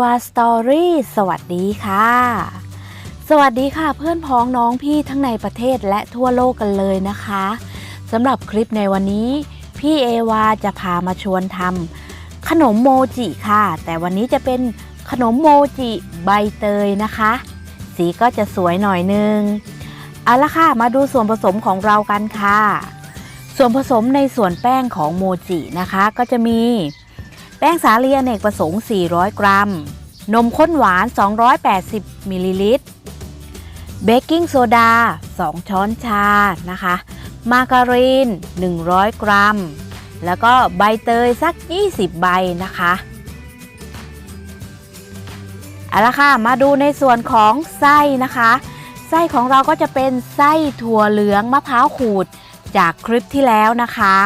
วาสตอรี่สวัสดีค่ะ สวัสดีค่ะเพื่อนพ้องน้องพี่ทั้งในประเทศและทั่วโลกกันเลยนะคะสำหรับคลิปในวันนี้ พี่เอวาจะพามาชวนทำขนมโมจิค่ะ แต่วันนี้จะเป็นขนมโมจิใบเตยนะคะ สีก็จะสวยหน่อยนึงเอาละค่ะมาดูส่วนผสมของเรากันค่ะ ส่วนผสมในส่วนแป้งของโมจินะคะ ก็จะมี ป้งสาลีอเนกประสงค์ 400 กรัม นมข้นหวาน 280 มิลลิลิตร เบกกิ้งโซดา 2 ช้อนชา นะคะ มาการีน 100 กรัม แล้วก็ใบเตยสัก 20 ใบนะคะเอาละค่ะ มาดูในส่วนของไส้นะคะ ไส้ของเราก็จะเป็นไส้ถั่วเหลืองมะพร้าวขูดจากคลิปที่แล้วนะคะ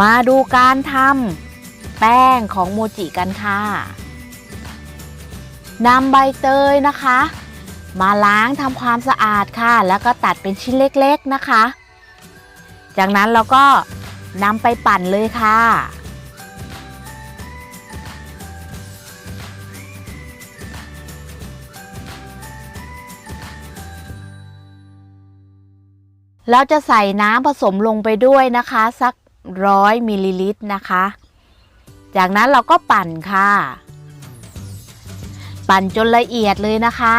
มาดูการทำแป้งของโมจิกันค่ะนำใบเตยนะคะ มาล้างทำความสะอาดค่ะ แล้วก็ตัดเป็นชิ้นเล็กๆนะคะ จากนั้นเราก็นำไปปั่นเลยค่ะ เราจะใส่น้ำผสมลงไปด้วยนะคะ สัก ร้อยมิลลิลิตรนะคะ จากนั้นเราก็ปั่นค่ะ ปั่นจนละเอียดเลยนะคะ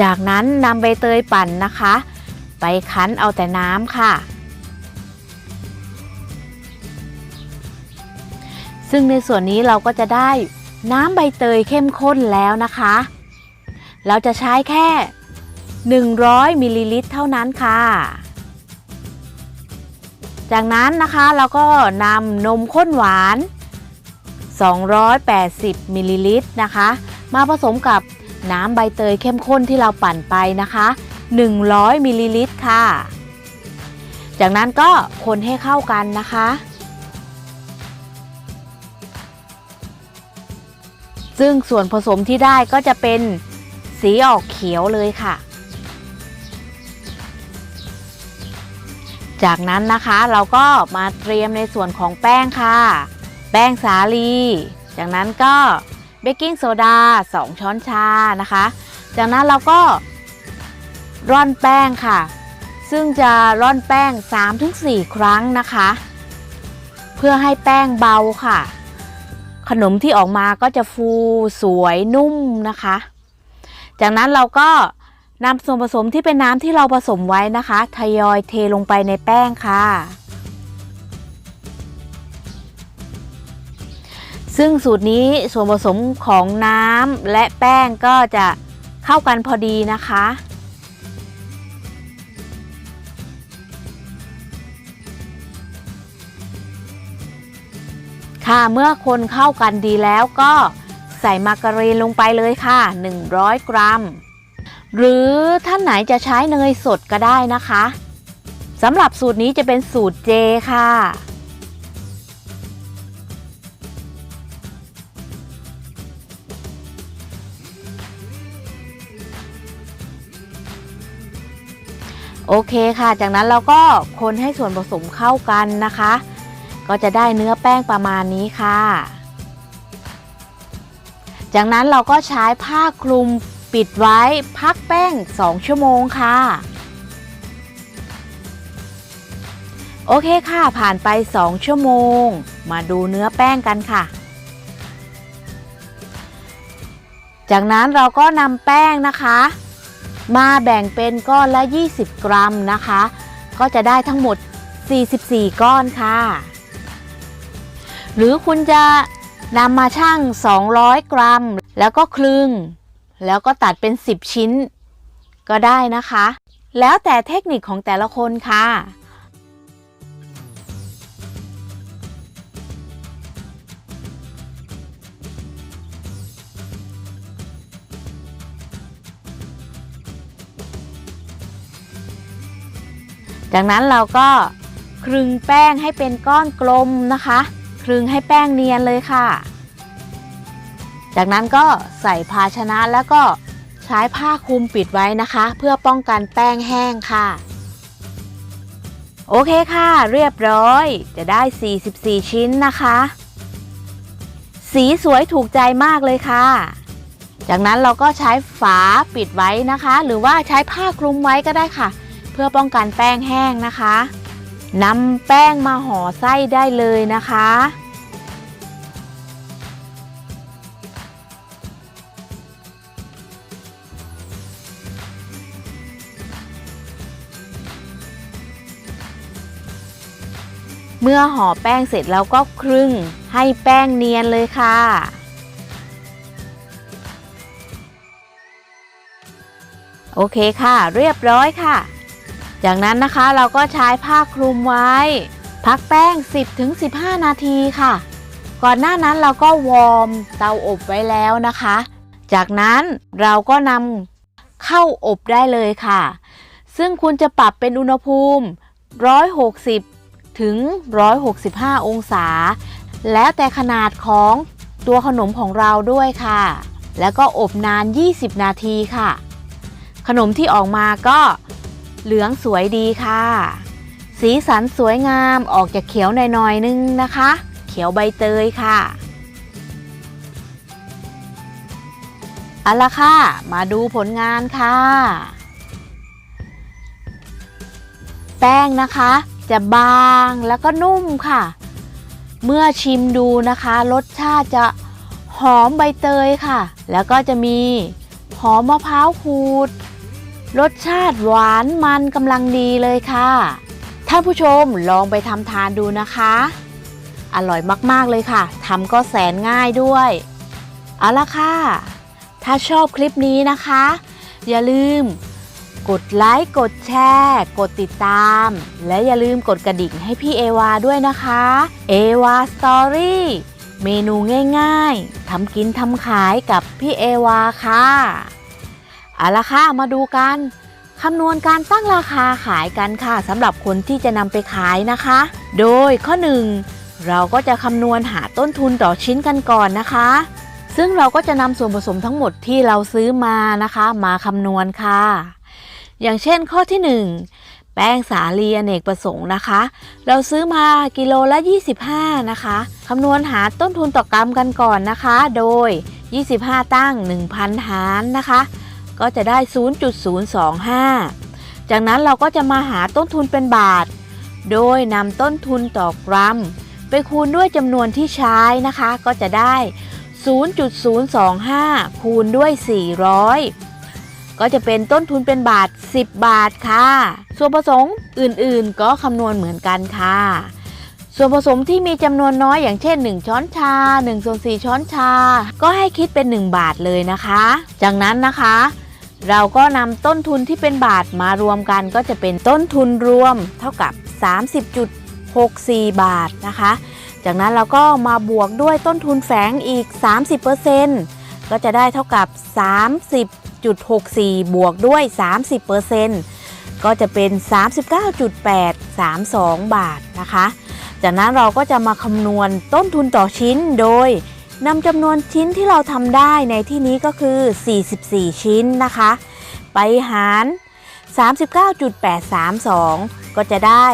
จากนั้นนำใบเตยปั่นนะคะ ไปคั้นเอาแต่น้ำค่ะซึ่งในส่วนนี้เราก็จะได้น้ำใบเตยเข้มข้นแล้วนะคะ เราจะใช้แค่ 100มิลลิลิตรเท่านั้นค่ะ จากนั้นนะคะเราก็นำนมข้นหวาน 280มิลลิลิตรนะคะ มาผสมกับน้ำใบเตยเข้มข้นที่เราปั่นไปนะคะ 100มิลลิลิตรค่ะ จากนั้นก็คนให้เข้ากันนะคะ ซึ่งส่วนผสมที่ได้ก็จะเป็น สีออกเขียวเลยค่ะ จากนั้นนะคะเราก็มาเตรียมในส่วนของแป้งค่ะ แป้งสาลี จากนั้นก็เบกกิ้งโซดา 2 ช้อนชานะคะ จากนั้นเราก็ร่อนแป้งค่ะ ซึ่งจะร่อนแป้ง 3-4 ครั้งนะคะ เพื่อให้แป้งเบาค่ะ ขนมที่ออกมาก็จะฟูสวยนุ่มนะคะ จากนั้นเราก็นำส่วนผสมที่เป็นน้ำที่เราผสมไว้นะคะ ทยอยเทลงไปในแป้งค่ะ ซึ่งสูตรนี้ส่วนผสมของน้ำและแป้งก็จะเข้ากันพอดีนะคะค่ะเมื่อคนเข้ากันดีแล้วก็ ใส่มาการีนลงไปเลยค่ะ 100 กรัม หรือท่านไหนจะใช้เนยสดก็ได้นะคะสำหรับสูตรนี้จะเป็นสูตรเจค่ะ โอเคค่ะ จากนั้นเราก็คนให้ส่วนผสมเข้ากันนะคะ ก็จะได้เนื้อแป้งประมาณนี้ค่ะ จากนั้นเราก็ใช้ผ้าคลุมปิดไว้พักแป้ง 2 ชั่วโมงค่ะ โอเคค่ะผ่านไป 2 ชั่วโมง มาดูเนื้อแป้งกันค่ะ จากนั้นเราก็นำแป้งนะคะ มาแบ่งเป็นก้อนละ 20 กรัมนะคะ ก็จะได้ทั้งหมด 44 ก้อนค่ะ หรือคุณจะ นำมาชั่ง 200 กรัม แล้วก็คลึง แล้วก็ตัดเป็น 10 ชิ้น ก็ได้นะคะ แล้วแต่เทคนิคของแต่ละคนค่ะจากนั้นเราก็คลึงแป้งให้เป็นก้อนกลมนะคะ ลึงให้แป้งเนียนเลยค่ะ จากนั้นก็ใส่ภาชนะแล้วก็ใช้ผ้าคลุมปิดไว้นะคะ เพื่อป้องกันแป้งแห้งค่ะ โอเคค่ะ เรียบร้อยจะได้ 44 ชิ้นนะคะ สีสวยถูกใจมากเลยค่ะ จากนั้นเราก็ใช้ฝาปิดไว้นะคะ หรือว่าใช้ผ้าคลุมไว้ก็ได้ค่ะ เพื่อป้องกันแป้งแห้งนะคะนำแป้งมาห่อไส้ได้เลยนะคะ เมื่อห่อแป้งเสร็จแล้วก็ครึ่งให้แป้งเนียนเลยค่ะ โอเคค่ะ เรียบร้อยค่ะ จากนั้นนะคะเราก็ใช้ผ้าคลุมไว้ พักแป้ง 10-15 นาทีค่ะ ก่อนหน้านั้นเราก็วอร์มเตาอบไว้แล้วนะคะ จากนั้นเราก็นำเข้าอบได้เลยค่ะ ซึ่งคุณจะปรับเป็นอุณหภูมิ 160 ถึง 165 องศา แล้วแต่ขนาดของตัวขนมของเราด้วยค่ะ แล้วก็อบนาน 20 นาทีค่ะ ขนมที่ออกมาก็เหลืองสวยดีค่ะ สีสันสวยงามออกจากเขียวหน่อยๆนึงนะคะ เขียวใบเตยค่ะเอาละค่ะ มาดูผลงานค่ะ แป้งนะคะ จะบางแล้วก็นุ่มค่ะ เมื่อชิมดูนะคะ รสชาติจะหอมใบเตยค่ะ แล้วก็จะมีหอมมะพร้าวขูด รสชาติหวานมันกำลังดีเลยค่ะ ท่านผู้ชมลองไปทำทานดูนะคะ อร่อยมากๆเลยค่ะทำก็แสนง่ายด้วย เอาละค่ะ ถ้าชอบคลิปนี้นะคะ อย่าลืม กดไลค์ กดแชร์ กดติดตาม และอย่าลืมกดกระดิ่งให้พี่เอวาด้วยนะคะ เอวาสตอรี่เมนูง่ายๆทำกินทำขายกับพี่เอวาค่ะเอาละค่ะมาดูกันคำนวณการตั้งราคาขายกันค่ะสำหรับคนที่จะนำไปขายนะคะ โดยข้อ 1 เราก็จะคำนวณหาต้นทุนต่อชิ้นกันก่อนนะคะ ซึ่งเราก็จะนำส่วนผสมทั้งหมดที่เราซื้อมานะคะ มาคำนวณค่ะ อย่างเช่นข้อที่ 1 แป้งสาลีอเนกประสงค์นะคะ เราซื้อมากิโลละ 25 นะคะคำนวณหาต้นทุนต่อกรัมกันก่อนนะคะ โดย 25 ตั้ง 1,000 หารนะคะ ก็จะได้ 0.025 จากนั้นเราก็จะมาหาต้นทุนเป็นบาท โดยนำต้นทุนต่อกรัม ไปคูณด้วยจำนวนที่ใช้นะคะ ก็จะได้ 0.025 คูณด้วย 400 ก็จะเป็นต้นทุนเป็นบาท 10 บาทค่ะ ส่วนผสมอื่นๆก็คำนวณเหมือนกันค่ะ ส่วนผสมที่มีจำนวนน้อยอย่างเช่น 1 ช้อนชา1ส่วน4ช้อนชา ก็ให้คิดเป็น 1 บาทเลยนะคะ จากนั้นนะคะ เราก็นำต้นทุนที่เป็นบาทมารวมกันก็จะเป็นต้นทุนรวมเท่ากับ 30.64 บาทนะคะ จากนั้นเราก็มาบวกด้วยต้นทุนแฝงอีก 30%ก็จะได้เท่ากับ 30.64 บวกด้วย 30%ก็จะเป็น 39.832 บาทนะคะ จากนั้นเราก็จะมาคำนวณต้นทุนต่อชิ้นโดยนำจำนวนชิ้นที่เราทำได้ในที่นี้ก็คือ 44 ชิ้นนะคะ ไปหาร 39.832 ก็จะได้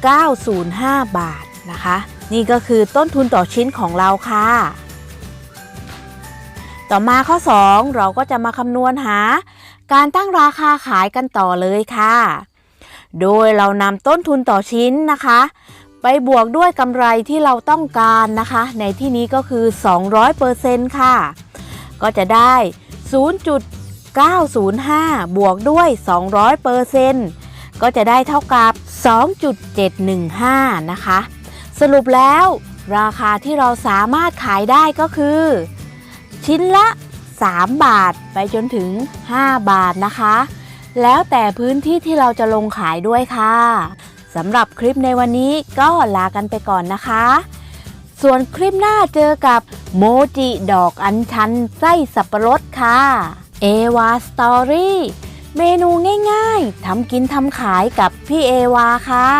0.905 บาทนะคะ นี่ก็คือต้นทุนต่อชิ้นของเราค่ะ ต่อมาข้อ 2 เราก็จะมาคำนวณหา การตั้งราคาขายกันต่อเลยค่ะ โดยเรานำต้นทุนต่อชิ้นนะคะ ไปบวกด้วยกำไรที่เราต้องการนะคะ ในที่นี้ก็คือ 200%ค่ะ ก็จะได้ 0.905 บวกด้วย 200%ก็จะได้เท่ากับ 2.715 นะคะ สรุปแล้ว ราคาที่เราสามารถขายได้ก็คือ ชิ้นละ 3 บาทไปจนถึง 5 บาทนะคะ แล้วแต่พื้นที่ที่เราจะลงขายด้วยค่ะสำหรับคลิปในวันนี้ก็ลากันไปก่อนนะคะ ส่วนคลิปหน้าเจอกับโมจิดอกอัญชันไส้สับปะรดค่ะเอวาสตอรี่เมนูง่ายๆทำกินทำขายกับพี่เอวาค่ะ